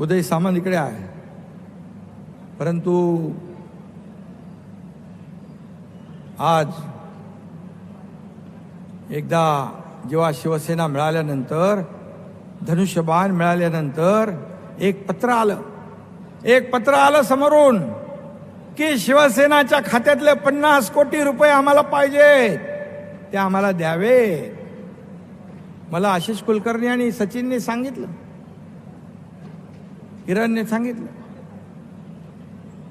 उदय सामंत इकडे आहे परंतु आज एकदा जेव्हा शिवसेना मिळाल्यानंतर धनुष्यबाण मिळाल्यानंतर एक पत्र आलं. एक पत्र आलं समोरून की शिवसेनाच्या खात्यातले पन्नास कोटी रुपये आम्हाला पाहिजेत. ते आम्हाला द्यावे मला आशिष कुलकर्णी आणि सचिनने सांगितलं. हिरणने सांगितलं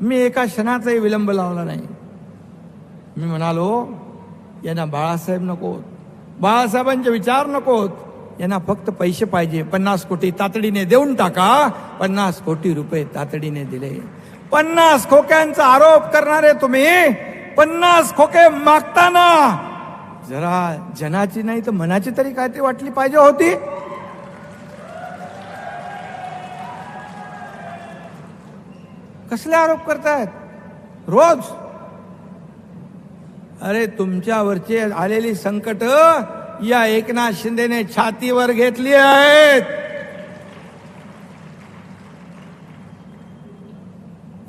मी एका क्षणाचाही विलंब लावला नाही. मी म्हणालो यांना बाळासाहेब नकोत बाळासाहेबांचे विचार नकोत यांना फक्त पैसे पाहिजे. पन्नास कोटी तातडीने देऊन टाका. पन्नास कोटी रुपये तातडीने दिले. पन्नास खोक्यांचा आरोप करणारे तुम्ही पन्नास खोके मागताना जरा जनाची नाही तर मनाची तरी काय ते वाटली पाहिजे होती? कसले आरोप करतायत? रोज? अरे तुमच्यावरचे आलेली संकट या एकनाथ शिंदेने छातीवर घेतली आहेत.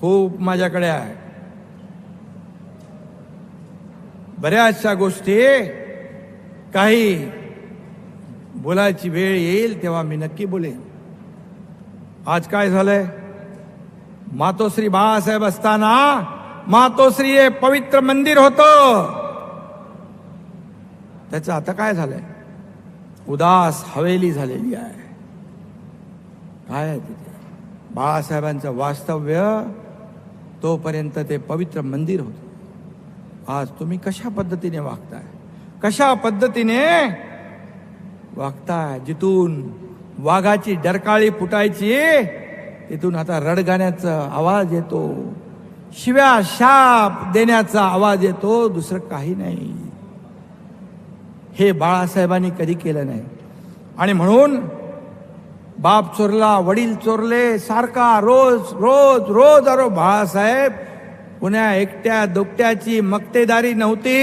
खूप माझ्याकडे आहे. बऱ्याचशा गोष्टी काही बोलायची वेळ येईल तेव्हा मी नक्की बोलेन. आज काय झालंय? मातोश्री बाळासाहेब असताना मातोश्री हे पवित्र मंदिर होत. त्याचं आता काय झालंय? उदास हवेली झालेली आहे. काय आहे तिथे? बाळासाहेबांचं वास्तव्य तोपर्यंत ते पवित्र मंदिर होतं. आज तुम्ही कशा पद्धतीने वागताय? कशा पद्धतीने वागताय? जिथून वाघाची डरकाळी फुटायची तिथून आता रडगाण्याचा आवाज येतो. शिव्या शाप देण्याचा आवाज येतो दुसरं काही नाही. हे बाळासाहेबांनी कधी केलं नाही. आणि म्हणून बाप चोरला वडील चोरले सारखा रोज रोज रोज अरो बाळासाहेब पुण्या एकट्या दुकट्याची मक्तेदारी नव्हती.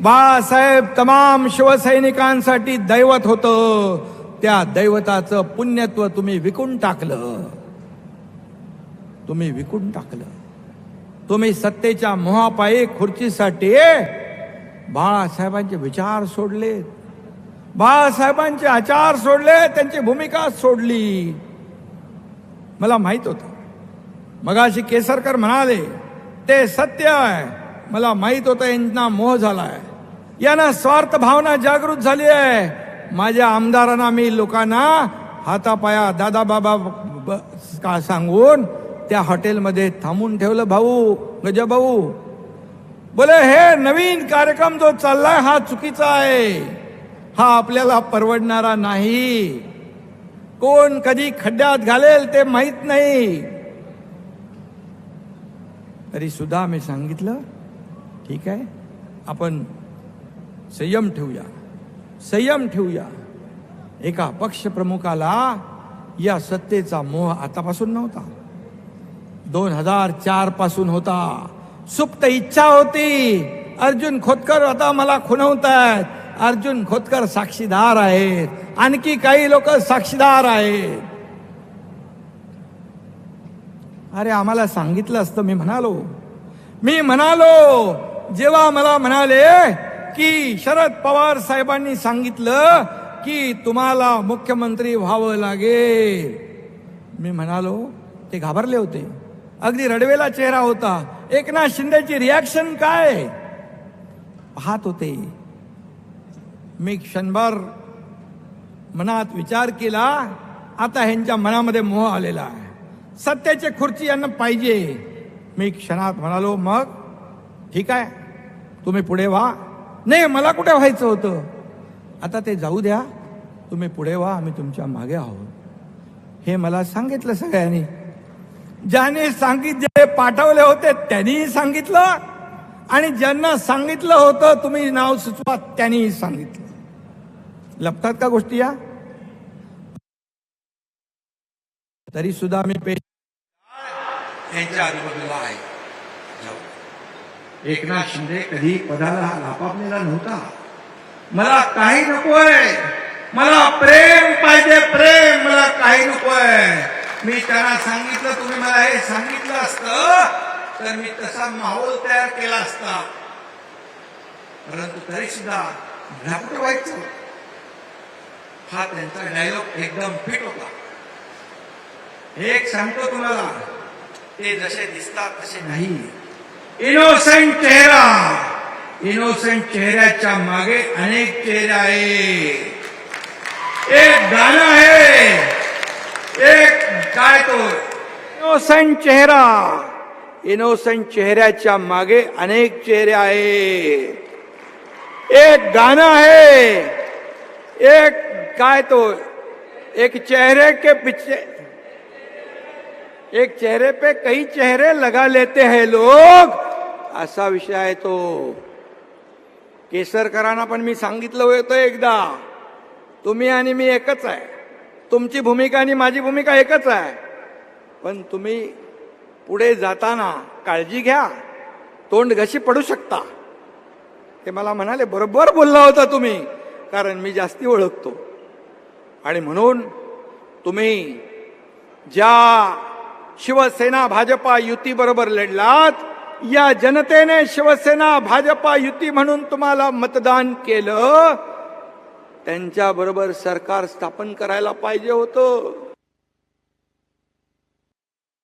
बाळासाहेब तमाम शिवसैनिकांसाठी दैवत होतं. त्या दैवताचं पुण्यत्व तुम्ही विकून टाकलं. तुम्ही विकून टाकलं. तुम्ही सत्तेच्या मोहापायी खुर्चीसाठी बाळासाहेबांचे विचार सोडले. बाळासाहेबांचे आचार सोडले त्यांची भूमिका सोडली. मला माहीत होतं. मगाशी केसरकर म्हणाले ते सत्य आहे. मला माहीत होतं यांना मोह झालाय. यांना स्वार्थ भावना जागृत झाली आहे. माझ्या आमदारांना मी लोकांना हातापाया दादा बाबा का सांगून त्या हॉटेलमध्ये थांबून ठेवलं भाऊ गजा भाऊ बोले हे नवीन कार्यक्रम जो चाललाय हा चुकीचा आहे. हा आपल्याला परवडणारा नाही. कोण कधी खड्ड्यात घालेल ते माहीत नाही. तरी सुद्धा मी सांगितलं ठीक आहे आपण संयम ठेवूया. संयम ठेवूया. एका पक्षप्रमुखाला या सत्तेचा मोह आतापासून नव्हता. दोन हजार चारपासून होता. सुप्त इच्छा होती. अर्जुन खोतकर आता मला खुणवतायत. अर्जुन खोतकर साक्षीदार आहेत. आणखी काही लोक साक्षीदार आहेत. अरे आम्हाला सांगितलं असतं मी म्हणालो. मी म्हणालो जेव्हा मला म्हणाले की शरद पवार साहेबांनी सांगितलं की तुम्हाला मुख्यमंत्री व्हावं लागेल. मी म्हणालो ते घाबरले होते. अगदी रडवेला चेहरा होता. एकनाथ शिंदेची रिॲक्शन काय? पाहत होते. मी क्षणभर मनात विचार केला आता ह्यांच्या मनामध्ये मोह आलेला आहे. सत्याची खुर्ची यांना पाहिजे. मी क्षणात म्हणालो मग ठीक आहे तुम्ही पुढे व्हा. नाही मला कुठे व्हायचं होतं? आता ते जाऊ द्या. तुम्ही पुढे व्हा आम्ही तुमच्या मागे आहोत. हे मला सांगितलं सगळ्यांनी. ज्याने सांगितले पाठवले होते त्यांनीही सांगितलं. आणि ज्यांना सांगितलं होतं तुम्ही नाव सुचवा त्यांनीही सांगितलं. लपतात का गोष्टी या? तरी सुद्धा आम्ही पे आजूबाजूला आहे. एकनाथ शिंदे कधी पदाला लापापलेला नव्हता. मला काही नकोय. मला प्रेम पाहिजे प्रेम. मला काही नकोय. मी त्यांना सांगितलं तुम्ही मला हे सांगितलं असतं तर मी तसा माहोल तयार केला असता. परंतु तरी सुद्धा कुठं व्हायचं. हा त्यांचा डायलॉग एकदम फिट होता. एक सांगतो तुम्हाला ते जसे दिसतात तसे नाही. इनोसेंट चेहरा। इनोसेंट चेहऱ्याच्या मागे अनेक चेहरे आहे एक गाणं आहे. एक काय तो? इनोसेंट चेहरा. इनोसेंट चेहऱ्याच्या मागे अनेक चेहरे आहे एक गाणं आहे. एक काय तो? एक चेहरे के पीछे एक चेहरे पे कई चेहरे लगा लेते हैं लोग। असा विषय आहे तो. केसरकरांना पण मी सांगितलं होतं एकदा. तुम्ही आणि मी एकच आहे. तुमची भूमिका आणि माझी भूमिका एकच आहे. पण तुम्ही पुढे जाताना काळजी घ्या. तोंड घशी पडू शकता. ते मला म्हणाले बरोबर बोलला होता तुम्ही कारण मी जास्ती ओळखतो. आणि म्हणून तुम्ही ज्या शिवसेना भाजपा युतीबरोबर लढलात या जनतेने शिवसेना भाजपा युती म्हणून तुम्हाला मतदान केलं त्यांच्या बरोबर सरकार स्थापन करायला पाहिजे होतं.